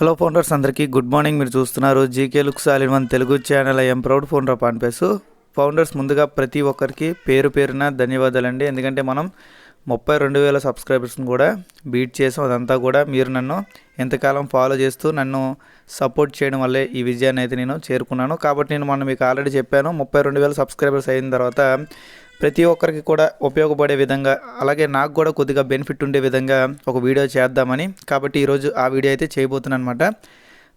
Hello founders అందరికీ good morning. మీరు చూస్తున్నారు GK looks all in one Telugu channel. I'm proud founder of founders ముందుగా ప్రతి ఒక్కరికి పేరు పేరున ధన్యవాదాలండి. ఎందుకంటే మనం ముప్పై రెండు వేల సబ్స్క్రైబర్స్ని కూడా బీట్ చేసాం. అదంతా కూడా మీరు నన్ను ఎంతకాలం ఫాలో చేస్తూ నన్ను సపోర్ట్ చేయడం వల్లే ఈ విజయాన్ని అయితే నేను చేరుకున్నాను. కాబట్టి నేను మొన్న మీకు ఆల్రెడీ చెప్పాను ముప్పై రెండు వేల సబ్స్క్రైబర్స్ అయిన తర్వాత ప్రతి ఒక్కరికి కూడా ఉపయోగపడే విధంగా అలాగే నాకు కూడా కొద్దిగా బెనిఫిట్ ఉండే విధంగా ఒక వీడియో చేద్దామని. కాబట్టి ఈరోజు ఆ వీడియో అయితే చేయబోతున్నాను అనమాట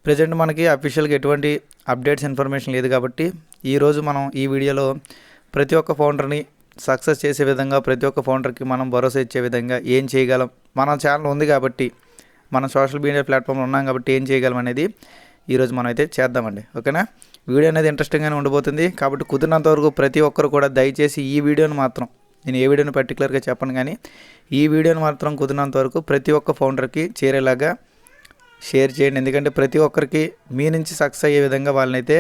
ప్రజెంట్ మనకి అఫీషియల్గా ఎటువంటి అప్డేట్స్ ఇన్ఫర్మేషన్ లేదు కాబట్టి ఈరోజు మనం ఈ వీడియోలో ప్రతి ఒక్క ఫౌండర్ని సక్సెస్ చేసే విధంగా ప్రతి ఒక్క ఫౌండర్కి మనం భరోసా ఇచ్చే విధంగా ఏం చేయగలం? మన ఛానల్ ఉంది కాబట్టి మన సోషల్ మీడియా ప్లాట్ఫామ్లో ఉన్నాం కాబట్టి ఏం చేయగలం అనేది ఈరోజు మనం అయితే చేద్దామండి ఓకేనా? వీడియో అనేది ఇంట్రెస్టింగ్గానే ఉండబోతుంది. కాబట్టి కుదిరినంత వరకు ప్రతి ఒక్కరు కూడా దయచేసి ఈ వీడియోని మాత్రం నేను ఏ వీడియోని పర్టికులర్గా చెప్పను కానీ ఈ వీడియోని మాత్రం కుదిరినంత వరకు ప్రతి ఒక్క ఫౌండర్కి చేరేలాగా షేర్ చేయండి. ఎందుకంటే ప్రతి ఒక్కరికి మీ నుంచి సక్సెస్ అయ్యే విధంగా వాళ్ళనైతే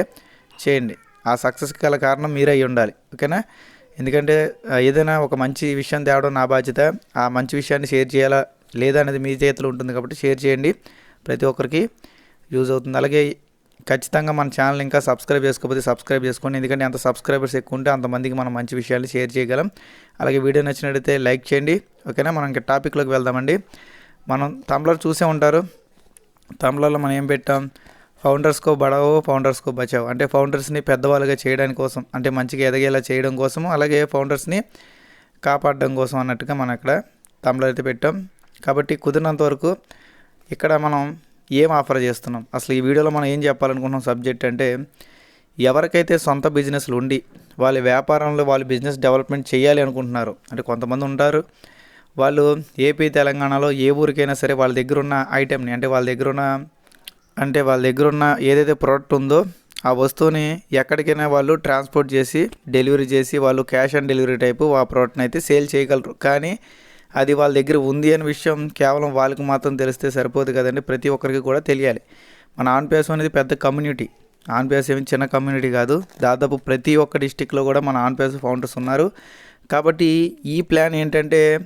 చేయండి. ఆ సక్సెస్కి గల కారణం మీరే అయి ఉండాలి ఓకేనా? ఎందుకంటే ఏదైనా ఒక మంచి విషయం తేవడం నా బాధ్యత. ఆ మంచి విషయాన్ని షేర్ చేయాలా లేదా అనేది మీ చేతిలో ఉంటుంది కాబట్టి షేర్ చేయండి. ప్రతి ఒక్కరికి యూజ్ అవుతుంది. అలాగే ఖచ్చితంగా మన ఛానల్ ఇంకా సబ్స్క్రైబ్ చేసుకోకపోతే సబ్స్క్రైబ్ చేసుకోండి. ఎందుకంటే అంత సబ్స్క్రైబర్స్ ఎక్కువ ఉంటే అంతమందికి మనం మంచి విషయాలు షేర్ చేయగలం. అలాగే వీడియో నచ్చినట్టయితే లైక్ చేయండి. ఓకేనా? మనం ఇంకా టాపిక్లోకి వెళ్దామండి. మనం తమ్లర్ చూసే ఉంటారు. తమిళలో మనం ఏం పెట్టాం? ఫౌండర్స్కో బడావో ఫౌండర్స్కో బచావో. అంటే ఫౌండర్స్ని పెద్దవాళ్ళుగా చేయడానికి కోసం అంటే మంచిగా ఎదగేలా చేయడం కోసము అలాగే ఫౌండర్స్ని కాపాడడం కోసం అన్నట్టుగా మనం ఇక్కడ తమిళ అయితే పెట్టాం. కాబట్టి కుదిరినంత వరకు ఇక్కడ మనం ఏం ఆఫర్ చేస్తున్నాం? అసలు ఈ వీడియోలో మనం ఏం చెప్పాలనుకుంటున్నాం సబ్జెక్ట్ అంటే ఎవరికైతే సొంత బిజినెస్లు ఉండి వాళ్ళ వ్యాపారంలో వాళ్ళ బిజినెస్ డెవలప్మెంట్ చేయాలి అనుకుంటున్నారు అంటే కొంతమంది ఉంటారు వాళ్ళు ఏపీ తెలంగాణలో ఏ ఊరికైనా సరే వాళ్ళ దగ్గర ఉన్న ఐటెంని అంటే వాళ్ళ దగ్గర ఉన్న అంటే వాళ్ళ దగ్గర ఉన్న ఏదైతే ప్రోడక్ట్ ఉందో ఆ వస్తువుని ఎక్కడికైనా వాళ్ళు ట్రాన్స్పోర్ట్ చేసి డెలివరీ చేసి వాళ్ళు క్యాష్ ఆన్ డెలివరీ టైపు ఆ ప్రోడక్ట్ని అయితే సేల్ చేయగలరు. కానీ అది వాళ్ళ దగ్గర ఉంది అనే విషయం కేవలం వాళ్ళకి మాత్రం తెలిస్తే సరిపోదు కదండి. ప్రతి ఒక్కరికి కూడా తెలియాలి. మన ఆన్పేస్ అనేది పెద్ద కమ్యూనిటీ. ఆన్పేస్ ఏమి చిన్న కమ్యూనిటీ కాదు. దాదాపు ప్రతి ఒక్క డిస్టిక్లో కూడా మన ఆన్పేస్ ఫౌండర్స్ ఉన్నారు. కాబట్టి ఈ ప్లాన్ ఏంటంటే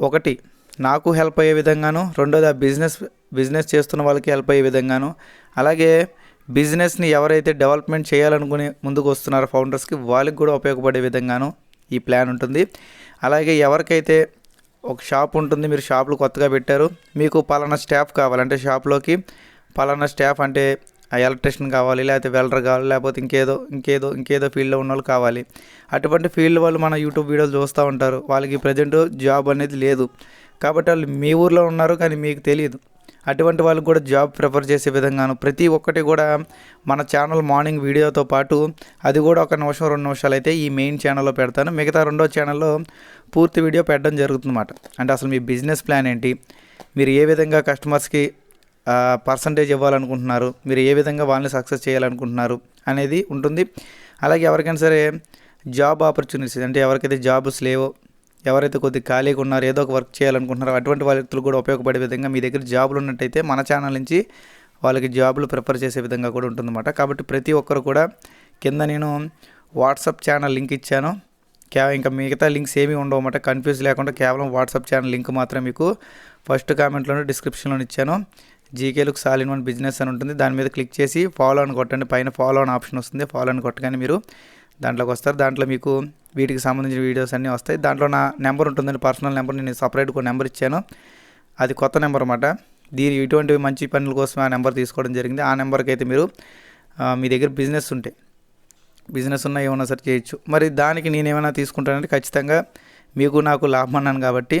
ఒకటి నాకు హెల్ప్ అయ్యే విధంగాను రెండోది ఆ బిజినెస్ బిజినెస్ చేస్తున్న వాళ్ళకి హెల్ప్ అయ్యే విధంగాను. అలాగే బిజినెస్ని ఎవరైతే డెవలప్మెంట్ చేయాలనుకుని ముందుకు వస్తున్నారో ఫౌండర్స్కి వాళ్ళకి కూడా ఉపయోగపడే విధంగాను ఈ ప్లాన్ ఉంటుంది. అలాగే ఎవరికైతే ఒక షాప్ ఉంటుంది మీరు షాపులు కొత్తగా పెట్టారు. మీకు పలానా స్టాఫ్ కావాలంటే షాప్లోకి పలానా స్టాఫ్ అంటే ఎలక్ట్రిషియన్ కావాలి లేకపోతే వెల్డర్ కావాలి లేకపోతే ఇంకేదో ఇంకేదో ఇంకేదో ఫీల్డ్లో ఉన్న వాళ్ళు కావాలి. అటువంటి ఫీల్డ్ వాళ్ళు మన యూట్యూబ్ వీడియోలు చూస్తూ ఉంటారు. వాళ్ళకి ప్రజెంట్ జాబ్ అనేది లేదు. కాబట్టి వాళ్ళు మీ ఊర్లో ఉన్నారు కానీ మీకు తెలియదు అటువంటి వాళ్ళకి కూడా జాబ్ ప్రిఫర్ చేసే విధంగాను ప్రతి ఒక్కటి కూడా మన ఛానల్ మార్నింగ్ వీడియోతో పాటు అది కూడా ఒక నిమిషం రెండు నిమిషాలు అయితే ఈ మెయిన్ ఛానల్లో పెడతాను. మిగతా రెండో ఛానల్లో పూర్తి వీడియో పెట్టడం జరుగుతుందన్నమాట. అంటే అసలు మీ బిజినెస్ ప్లాన్ ఏంటి? మీరు ఏ విధంగా కస్టమర్స్కి పర్సంటేజ్ ఇవ్వాలనుకుంటున్నారు? మీరు ఏ విధంగా వాళ్ళని సక్సెస్ చేయాలనుకుంటున్నారు? అనేది ఉంటుంది. అలాగే ఎవరికైనా సరే జాబ్ ఆపర్చునిటీస్ అంటే ఎవరికైతే జాబ్స్ లేవో ఎవరైతే కొద్దిగా ఖాళీగా ఉన్నారో ఏదో ఒక వర్క్ చేయాలనుకుంటున్నారో అటువంటి వ్యక్తులు కూడా ఉపయోగపడే విధంగా మీ దగ్గర జాబులు ఉన్నట్టయితే మన ఛానల్ నుంచి వాళ్ళకి జాబులు ప్రిఫర్ చేసే విధంగా కూడా ఉంటుందన్నమాట. కాబట్టి ప్రతి ఒక్కరు కూడా కింద నేను వాట్సాప్ ఛానల్ లింక్ ఇచ్చాను. కేవలం ఇంకా మిగతా లింక్స్ ఏమీ ఉండవు అన్నమాట. కన్ఫ్యూజ్ లేకుండా కేవలం వాట్సాప్ ఛానల్ లింక్ మాత్రం మీకు ఫస్ట్ కామెంట్లోనే డిస్క్రిప్షన్లో ఇచ్చాను. జీకేలకు look all in one business అని ఉంటుంది. దాని మీద క్లిక్ చేసి ఫాలో అని కొట్టండి. పైన ఫాలో అని ఆప్షన్ వస్తుంది. ఫాలో అని కొట్టగానే మీరు దాంట్లోకి వస్తారు. దాంట్లో మీకు వీటికి సంబంధించిన వీడియోస్ అన్నీ వస్తాయి. దాంట్లో నా నెంబర్ ఉంటుందండి. పర్సనల్ నెంబర్ నేను సపరేట్ ఒక నెంబర్ ఇచ్చాను. అది కొత్త నెంబర్ అన్నమాట. దీని ఇటువంటి మంచి పనుల కోసం ఆ నెంబర్ తీసుకోవడం జరిగింది. ఆ నెంబర్కి అయితే మీరు మీ దగ్గర బిజినెస్ ఉంటే బిజినెస్ ఉన్నా ఏమన్నా సరే చేయొచ్చు. మరి దానికి నేను ఏమైనా తీసుకుంటానంటే ఖచ్చితంగా మీకు నాకు లాభం అన్నాను కాబట్టి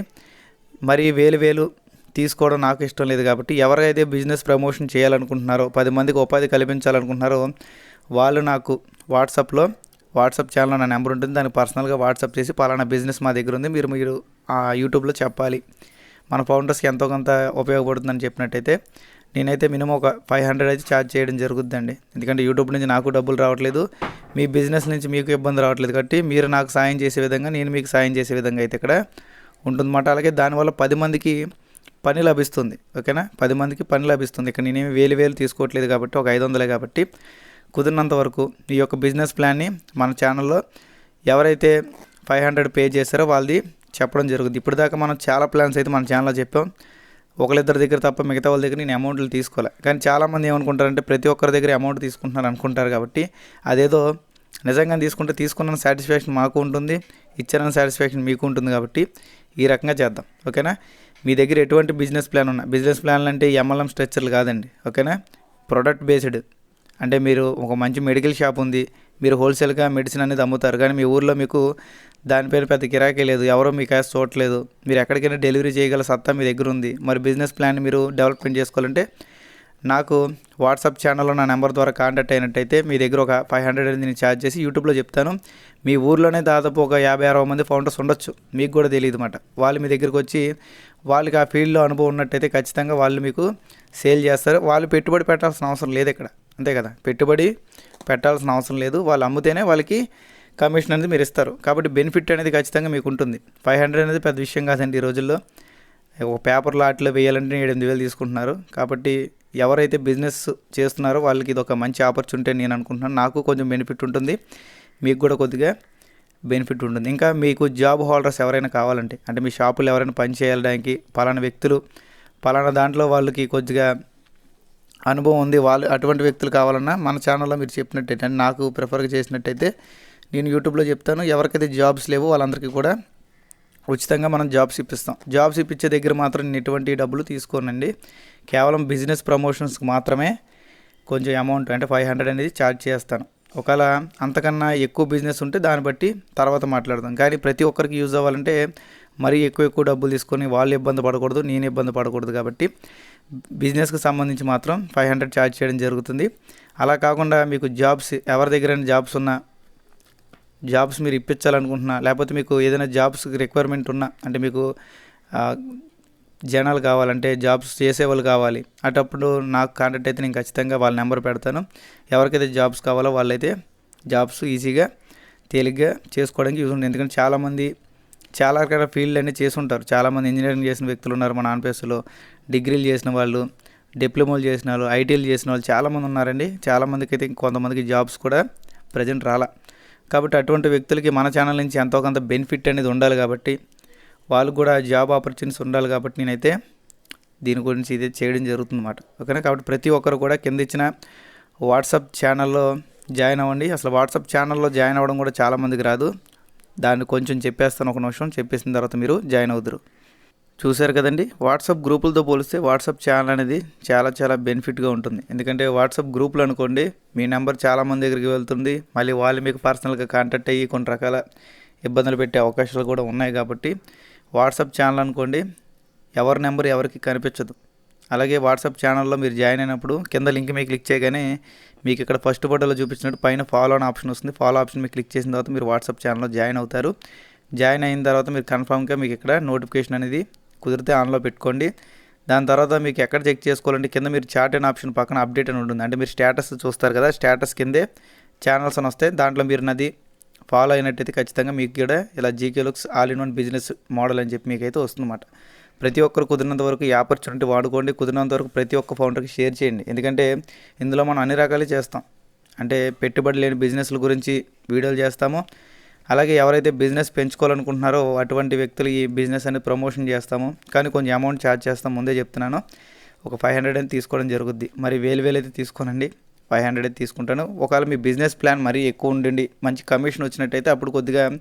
మరి వేలు వేలు తీసుకోవడం నాకు ఇష్టం లేదు కాబట్టి ఎవరైతే బిజినెస్ ప్రమోషన్ చేయాలనుకుంటున్నారో పది మందికి ఉపాధి కల్పించాలనుకుంటున్నారో వాళ్ళు నాకు వాట్సాప్లో వాట్సాప్ ఛానల్లో నా నెంబర్ ఉంటుంది. దానికి పర్సనల్గా వాట్సాప్ చేసి పలానా బిజినెస్ మా దగ్గర ఉంది. మీరు మీరు ఆ యూట్యూబ్లో చెప్పాలి. మన ఫౌండర్స్కి ఎంతో కొంత ఉపయోగపడుతుందని చెప్పినట్టయితే నేనైతే మినిమం ఒక ఫైవ్ హండ్రెడ్ అయితే ఛార్జ్ చేయడం జరుగుతుందండి. ఎందుకంటే యూట్యూబ్ నుంచి నాకు డబ్బులు రావట్లేదు. మీ బిజినెస్ నుంచి మీకు ఇబ్బంది రావట్లేదు కాబట్టి మీరు నాకు సాయం చేసే విధంగా నేను మీకు సాయం చేసే విధంగా అయితే ఇక్కడ ఉంటుందన్నమాట. అలాగే దానివల్ల పది మందికి పని లభిస్తుంది. ఓకేనా? పది మందికి పని లభిస్తుంది. ఇక్కడ నేనేమి వేలు వేలు తీసుకోవట్లేదు కాబట్టి ఒక ఐదు వందలే కాబట్టి కుదిరినంత వరకు ఈ యొక్క బిజినెస్ ప్లాన్ని మన ఛానల్లో ఎవరైతే ఫైవ్ హండ్రెడ్ పే చేశారో వాళ్ళది చెప్పడం జరుగుతుంది. ఇప్పుడు దాకా మనం చాలా ప్లాన్స్ అయితే మన ఛానల్లో చెప్పాం. ఒకరిద్దరి దగ్గర తప్ప మిగతా వాళ్ళ దగ్గర నేను అమౌంట్లు తీసుకోలే. కానీ చాలామంది ఏమనుకుంటారంటే ప్రతి ఒక్కరి దగ్గర అమౌంట్ తీసుకుంటున్నారు అనుకుంటారు కాబట్టి అదేదో నిజంగా తీసుకుంటే తీసుకున్న సాటిస్ఫాక్షన్ మాకు ఉంటుంది ఇచ్చిన సాటిస్ఫాక్షన్ మీకు ఉంటుంది కాబట్టి ఈ రకంగా చేద్దాం. ఓకేనా? మీ దగ్గర ఎటువంటి బిజినెస్ ప్లాన్ ఉన్నా బిజినెస్ ప్లాన్లు అంటే ఎంఎల్ఎం స్ట్రక్చర్లు కాదండి. ఓకేనా? Product based. అంటే మీరు ఒక మంచి మెడికల్ షాప్ ఉంది మీరు హోల్సేల్గా మెడిసిన్ అనేది అమ్ముతారు. కానీ మీ ఊర్లో మీకు దానిపైన పెద్ద గిరాకీ లేదు ఎవరో మీ కాస్త చూడట్లేదు. మీరు ఎక్కడికైనా డెలివరీ చేయగల సత్తా మీ దగ్గర ఉంది. మరి బిజినెస్ ప్లాన్ మీరు డెవలప్మెంట్ చేసుకోవాలంటే నాకు వాట్సాప్ ఛానల్లో నా నెంబర్ ద్వారా కాంటాక్ట్ అయినట్టయితే మీ దగ్గర ఒక ఫైవ్ హండ్రెడ్ అనేది నేను ఛార్జ్ చేసి యూట్యూబ్లో చెప్తాను. మీ ఊర్లోనే దాదాపు ఒక యాభై అరవై మంది ఫౌండర్స్ ఉండొచ్చు. మీకు కూడా తెలియదు అన్నమాట వాళ్ళు మీ దగ్గరికి వచ్చి వాళ్ళకి ఆ ఫీల్డ్లో అనుభవం ఉన్నట్టయితే ఖచ్చితంగా వాళ్ళు మీకు సేల్ చేస్తారు. వాళ్ళు పెట్టుబడి పెట్టాల్సిన అవసరం లేదు ఇక్కడ. అంతే కదా. పెట్టుబడి పెట్టాల్సిన అవసరం లేదు. వాళ్ళు అమ్మితేనే వాళ్ళకి కమిషన్ అనేది మీరు ఇస్తారు. కాబట్టి బెనిఫిట్ అనేది ఖచ్చితంగా మీకు ఉంటుంది. ఫైవ్ హండ్రెడ్ అనేది పెద్ద విషయం కాదండి ఈ రోజుల్లో. ఒక పేపర్ లాట్లో వేయాలంటే ఎనిమిది వేలు తీసుకుంటున్నారు. కాబట్టి ఎవరైతే బిజినెస్ చేస్తున్నారో వాళ్ళకి ఇది ఒక మంచి ఆపర్చునిటీ నేను అనుకుంటున్నాను. నాకు కొంచెం బెనిఫిట్ ఉంటుంది. మీకు కూడా కొద్దిగా బెనిఫిట్ ఉంటుంది. ఇంకా మీకు జాబ్ హోల్డర్స్ ఎవరైనా కావాలంటే అంటే మీ షాపులు ఎవరైనా పని చేయడానికి పలానా వ్యక్తులు పలానా దాంట్లో వాళ్ళకి కొద్దిగా అనుభవం ఉంది. వాళ్ళు అటువంటి వ్యక్తులు కావాలన్నా మన ఛానల్లో మీరు చెప్పినట్టయితే నాకు ప్రిఫర్గా చేసినట్టయితే నేను యూట్యూబ్లో చెప్తాను. ఎవరికైతే జాబ్స్ లేవో వాళ్ళందరికీ కూడా ఉచితంగా మనం జాబ్స్ ఇప్పిస్తాం. జాబ్స్ ఇప్పించే దగ్గర మాత్రం నేను ఎటువంటి డబ్బులు తీసుకోనండి. కేవలం బిజినెస్ ప్రమోషన్స్కి మాత్రమే కొంచెం అమౌంట్ అంటే ఫైవ్ హండ్రెడ్ అనేది ఛార్జ్ చేస్తాను. ఒకవేళ అంతకన్నా ఎక్కువ బిజినెస్ ఉంటే దాన్ని బట్టి తర్వాత మాట్లాడదాం. కానీ ప్రతి ఒక్కరికి యూజ్ అవ్వాలంటే మరీ ఎక్కువ ఎక్కువ డబ్బులు తీసుకొని వాళ్ళు ఇబ్బంది పడకూడదు నేను ఇబ్బంది పడకూడదు కాబట్టి బిజినెస్కి సంబంధించి మాత్రం ఫైవ్ హండ్రెడ్ ఛార్జ్ చేయడం జరుగుతుంది. అలా కాకుండా మీకు జాబ్స్ ఎవరి దగ్గరైనా జాబ్స్ ఉన్నా జాబ్స్ మీరు ఇప్పించాలనుకుంటున్నా లేకపోతే మీకు ఏదైనా జాబ్స్ రిక్వైర్మెంట్ ఉన్నా అంటే మీకు జనాలు కావాలంటే జాబ్స్ చేసేవాళ్ళు కావాలి అటప్పుడు నాకు కాంటాక్ట్ అయితే నేను ఖచ్చితంగా వాళ్ళ నెంబర్ పెడతాను. ఎవరికైతే జాబ్స్ కావాలో వాళ్ళైతే జాబ్స్ ఈజీగా తేలిగ్గా చేసుకోవడానికి యూజ్ ఉంటుంది. ఎందుకంటే చాలామంది చాలా రకాల ఫీల్డ్ అన్నీ చేసి ఉంటారు చాలామంది ఇంజనీరింగ్ చేసిన వ్యక్తులు ఉన్నారు మన ఆన్పేస్లో డిగ్రీలు చేసిన వాళ్ళు డిప్లొమాలు చేసిన వాళ్ళు ఐటీలు చేసిన వాళ్ళు చాలామంది ఉన్నారండి. చాలామందికి అయితే కొంతమందికి జాబ్స్ కూడా ప్రజెంట్ రాలా. కాబట్టి అటువంటి వ్యక్తులకి మన ఛానల్ నుంచి ఎంతో కొంత బెనిఫిట్ అనేది ఉండాలి కాబట్టి వాళ్ళకు కూడా జాబ్ ఆపర్చునిటీస్ ఉండాలి కాబట్టి నేనైతే దీని గురించి ఇదే చేయడం జరుగుతుంది అన్నమాట ఓకేనా? కాబట్టి ప్రతి ఒక్కరు కూడా కింద ఇచ్చిన వాట్సాప్ ఛానల్లో జాయిన్ అవ్వండి. అసలు వాట్సాప్ ఛానల్లో జాయిన్ అవ్వడం కూడా చాలామందికి రాదు. దాన్ని కొంచెం చెప్పేస్తాను ఒక నిమిషం చెప్పేసిన తర్వాత మీరు జాయిన్ అవుతారు చూశారు కదండి వాట్సాప్ గ్రూపులతో పోలిస్తే వాట్సాప్ ఛానల్ అనేది చాలా చాలా బెనిఫిట్గా ఉంటుంది. ఎందుకంటే వాట్సాప్ గ్రూపులు అనుకోండి మీ నెంబర్ చాలామంది దగ్గరికి వెళ్తుంది మళ్ళీ వాళ్ళు మీకు పర్సనల్గా కాంటాక్ట్ అయ్యి కొన్ని రకాల ఇబ్బందులు పెట్టే అవకాశాలు కూడా ఉన్నాయి కాబట్టి వాట్సాప్ ఛానల్ అనుకోండి ఎవరి నెంబర్ ఎవరికి కనిపించదు. అలాగే వాట్సాప్ ఛానల్లో మీరు జాయిన్ అయినప్పుడు కింద లింక్ మీద క్లిక్ చేయగానే మీకు ఇక్కడ ఫస్ట్ ఫోటోలో చూపించినట్టు పైన ఫాలో అని ఆప్షన్ వస్తుంది. ఫాలో ఆప్షన్ మీద క్లిక్ చేసిన తర్వాత మీరు వాట్సాప్ ఛానల్లో జాయిన్ అవుతారు. జాయిన్ అయిన తర్వాత మీరు కన్ఫామ్గా మీకు ఇక్కడ నోటిఫికేషన్ అనేది కుదిరితే ఆన్లో పెట్టుకోండి. దాని తర్వాత మీకు ఎక్కడ చెక్ చేసుకోవాలంటే కింద మీరు చాట్ అనే ఆప్షన్ పక్కన అప్డేట్ అని ఉంటుంది. అంటే మీరు స్టేటస్ చూస్తారు కదా స్టేటస్ కిందే ఛానల్స్ అని వస్తాయి దాంట్లో మీరు నది ఫాలో అయినట్టయితే ఖచ్చితంగా మీకు కూడా ఇలా GK looks all in one business model అని చెప్పి మీకైతే వస్తుందన్నమాట. ప్రతి ఒక్కరు కుదిరినంత వరకు ఈ ఆపర్చునిటీ వాడుకోండి కుదిరినంత వరకు ప్రతి ఒక్క ఫౌండర్కి షేర్ చేయండి. ఎందుకంటే ఇందులో మనం అన్ని రకాలు చేస్తాం. అంటే పెట్టుబడి లేని బిజినెస్ల గురించి వీడియోలు చేస్తాము. అలాగే ఎవరైతే బిజినెస్ పెంచుకోవాలనుకుంటున్నారో అటువంటి వ్యక్తులు ఈ బిజినెస్ అనేది ప్రమోషన్ చేస్తాము. కానీ కొంచెం అమౌంట్ ఛార్జ్ చేస్తాం ముందే చెప్తున్నాను. ఒక ఫైవ్ హండ్రెడ్ అని తీసుకోవడం జరుగుద్ది. మరి వేలు వేలు అయితే తీసుకోనండి. ఫైవ్ హండ్రెడ్ తీసుకుంటాను. ఒకవేళ మీ బిజినెస్ ప్లాన్ మరీ ఎక్కువ ఉండండి మంచి కమిషన్ వచ్చినట్టయితే అప్పుడు కొద్దిగా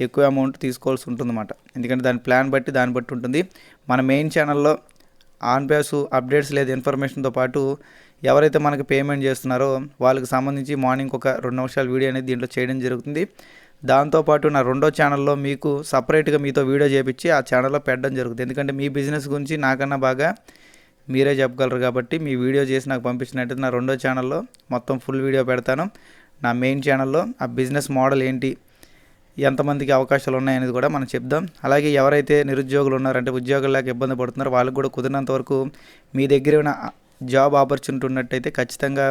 ఎక్కువ అమౌంట్ తీసుకోవాల్సి ఉంటుందన్నమాట. ఎందుకంటే దాని ప్లాన్ బట్టి దాన్ని బట్టి ఉంటుంది. మన మెయిన్ ఛానల్లో ఆన్ పేస్ అప్డేట్స్ లేదా ఇన్ఫర్మేషన్తో పాటు ఎవరైతే మనకి పేమెంట్ చేస్తున్నారో వాళ్ళకి సంబంధించి మార్నింగ్ ఒక రెండు నిమిషాల వీడియో అనేది దీంట్లో చేయడం జరుగుతుంది. దాంతోపాటు నా రెండో ఛానల్లో మీకు సపరేట్గా మీతో వీడియో చేపించి ఆ ఛానల్లో పెట్టడం జరుగుతుంది. ఎందుకంటే మీ బిజినెస్ గురించి నాకన్నా బాగా మీరే చెప్పగలరు కాబట్టి మీ వీడియో చేసి నాకు పంపించినట్టయితే నా రెండో ఛానల్లో మొత్తం ఫుల్ వీడియో పెడతాను. నా మెయిన్ ఛానల్లో ఆ బిజినెస్ మోడల్ ఏంటి ఎంతమందికి అవకాశాలు ఉన్నాయనేది కూడా మనం చెప్దాం. అలాగే ఎవరైతే నిరుద్యోగులు ఉన్నారంటే ఉద్యోగాలు లేక ఇబ్బంది పడుతున్నారో వాళ్ళకి కూడా కుదిరినంత వరకు మీ దగ్గర ఉన్న జాబ్ ఆపర్చునిటీ ఉన్నట్టయితే ఖచ్చితంగా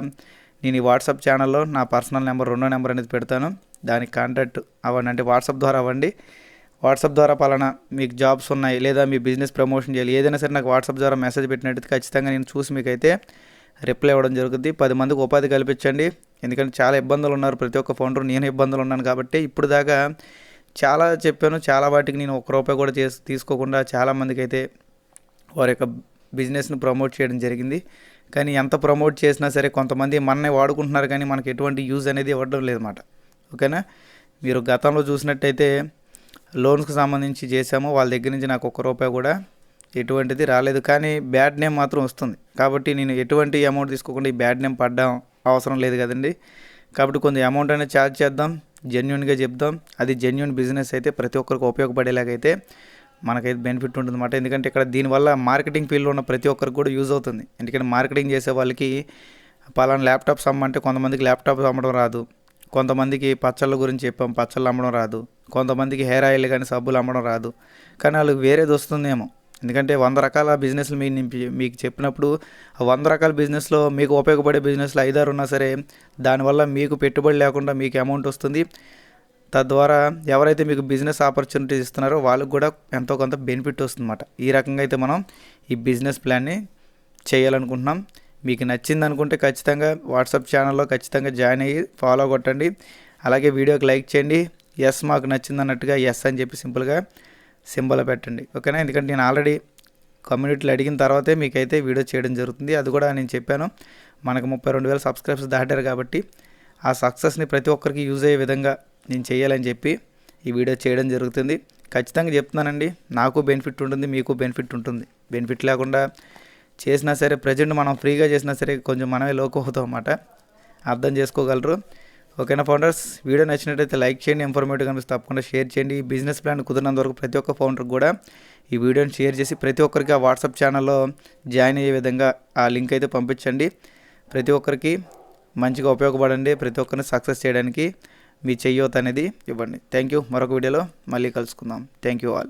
నేను ఈ వాట్సాప్ ఛానల్లో నా పర్సనల్ నెంబర్ రెండో నెంబర్ అనేది పెడతాను. దానికి కాంటాక్ట్ అవ్వండి. అంటే వాట్సాప్ ద్వారా అవ్వండి. వాట్సాప్ ద్వారా పలానా మీకు జాబ్స్ ఉన్నాయి లేదా మీ బిజినెస్ ప్రమోషన్ చేయాలి. ఏదైనా సరే నాకు వాట్సాప్ ద్వారా మెసేజ్ పెట్టినట్టయితే ఖచ్చితంగా నేను చూసి మీకైతే రిప్లై ఇవ్వడం జరుగుతుంది పది మందికి ఉపాధి కల్పించండి. ఎందుకంటే చాలా ఇబ్బందులు ఉన్నారు. ప్రతి ఒక్క ఫౌండర్ నేను ఇబ్బందులు ఉన్నాను కాబట్టి ఇప్పుడు దాకా చాలా చెప్పాను. చాలా వాటికి నేను ఒక్క రూపాయి కూడా చేసి తీసుకోకుండా చాలామందికి అయితే వారి యొక్క బిజినెస్ను ప్రమోట్ చేయడం జరిగింది. కానీ ఎంత ప్రమోట్ చేసినా సరే కొంతమంది మననే వాడుకుంటున్నారు కానీ మనకి ఎటువంటి యూజ్ అనేది ఇవ్వడం లేదన్నమాట. ఓకేనా? మీరు గతంలో చూసినట్టయితే లోన్స్కి సంబంధించి చేశాము. వాళ్ళ దగ్గర నుంచి నాకు ఒక్క రూపాయి కూడా ఎటువంటిది రాలేదు. కానీ బ్యాడ్ నేమ్ మాత్రం వస్తుంది. కాబట్టి నేను ఎటువంటి అమౌంట్ తీసుకోకుండా ఈ బ్యాడ్ నేమ్ పడ్డాం అవసరం లేదు కదండి. కాబట్టి కొంచెం అమౌంట్ అనేది ఛార్జ్ చేద్దాం. జెన్యున్గా చెప్దాం. అది జెన్యున్ బిజినెస్ అయితే ప్రతి ఒక్కరికి ఉపయోగపడేలాగైతే మనకైతే బెనిఫిట్ ఉంటుందన్నమాట. ఎందుకంటే ఇక్కడ దీనివల్ల మార్కెటింగ్ ఫీల్డ్లో ఉన్న ప్రతి ఒక్కరికి కూడా యూజ్ అవుతుంది. ఎందుకంటే మార్కెటింగ్ చేసే వాళ్ళకి పలానా ల్యాప్టాప్స్ అమ్మంటే కొంతమందికి ల్యాప్టాప్స్ అమ్మడం రాదు. కొంతమందికి పచ్చళ్ళ గురించి చెప్పాం పచ్చళ్ళు అమ్మడం రాదు. కొంతమందికి హెయిర్ ఆయిల్ కానీ సబ్బులు అమ్మడం రాదు. కానీ వాళ్ళకి వేరేది వస్తుందేమో. ఎందుకంటే వంద రకాల బిజినెస్లు మీ మీకు చెప్పినప్పుడు ఆ వంద రకాల బిజినెస్లో మీకు ఉపయోగపడే బిజినెస్లో ఐదారు ఉన్నా సరే దానివల్ల మీకు పెట్టుబడి లేకుండా మీకు అమౌంట్ వస్తుంది. తద్వారా ఎవరైతే మీకు బిజినెస్ ఆపర్చునిటీస్ ఇస్తున్నారో వాళ్ళకి కూడా ఎంతో కొంత బెనిఫిట్ వస్తుందన్నమాట. ఈ రకంగా అయితే మనం ఈ బిజినెస్ ప్లాన్ని చేయాలనుకుంటున్నాం. మీకు నచ్చింది అనుకుంటే ఖచ్చితంగా వాట్సాప్ ఛానల్లో ఖచ్చితంగా జాయిన్ అయ్యి ఫాలో కొట్టండి. అలాగే వీడియోకి లైక్ చేయండి. ఎస్ మాకు నచ్చింది అన్నట్టుగా ఎస్ అని చెప్పి సింపుల్గా సింబల్ పెట్టండి. ఓకేనా? ఎందుకంటే నేను ఆల్రెడీ కమ్యూనిటీలో అడిగిన తర్వాతే మీకైతే వీడియో చేయడం జరుగుతుంది. అది కూడా నేను చెప్పాను. మనకు ముప్పై రెండు వేల సబ్స్క్రైబర్స్ దాటారు కాబట్టి ఆ సక్సెస్ని ప్రతి ఒక్కరికి యూజ్ అయ్యే విధంగా నేను చేయాలని చెప్పి ఈ వీడియో చేయడం జరుగుతుంది. ఖచ్చితంగా చెప్తున్నానండి. నాకు బెనిఫిట్ ఉంటుంది మీకు బెనిఫిట్ ఉంటుంది. బెనిఫిట్ లేకుండా చేసినా సరే ప్రజెంట్ మనం ఫ్రీగా చేసినా సరే కొంచెం మనమే లోకు అవుతాం అన్నమాట. అర్థం చేసుకోగలరు. ఓకేనా ఫౌండర్స్ వీడియో నచ్చినట్లయితే లైక్ చేయండి ఇన్ఫర్మేటివ్ కనిపిస్తే తప్పకుండా షేర్ చేయండి. ఈ బిజినెస్ ప్లాన్ కుదిరినంత వరకు ప్రతి ఒక్క ఫౌండర్కి కూడా ఈ వీడియోని షేర్ చేసి ప్రతి ఒక్కరికి ఆ వాట్సాప్ ఛానల్లో జాయిన్ అయ్యే విధంగా ఆ లింక్ అయితే పంపించండి. ప్రతి ఒక్కరికి మంచిగా ఉపయోగపడండి ప్రతి ఒక్కరిని సక్సెస్ చేయడానికి మీ చెయ్యోత అనేది ఇవ్వండి. థ్యాంక్ యూ మరొక వీడియోలో మళ్ళీ కలుసుకుందాం. Thank you all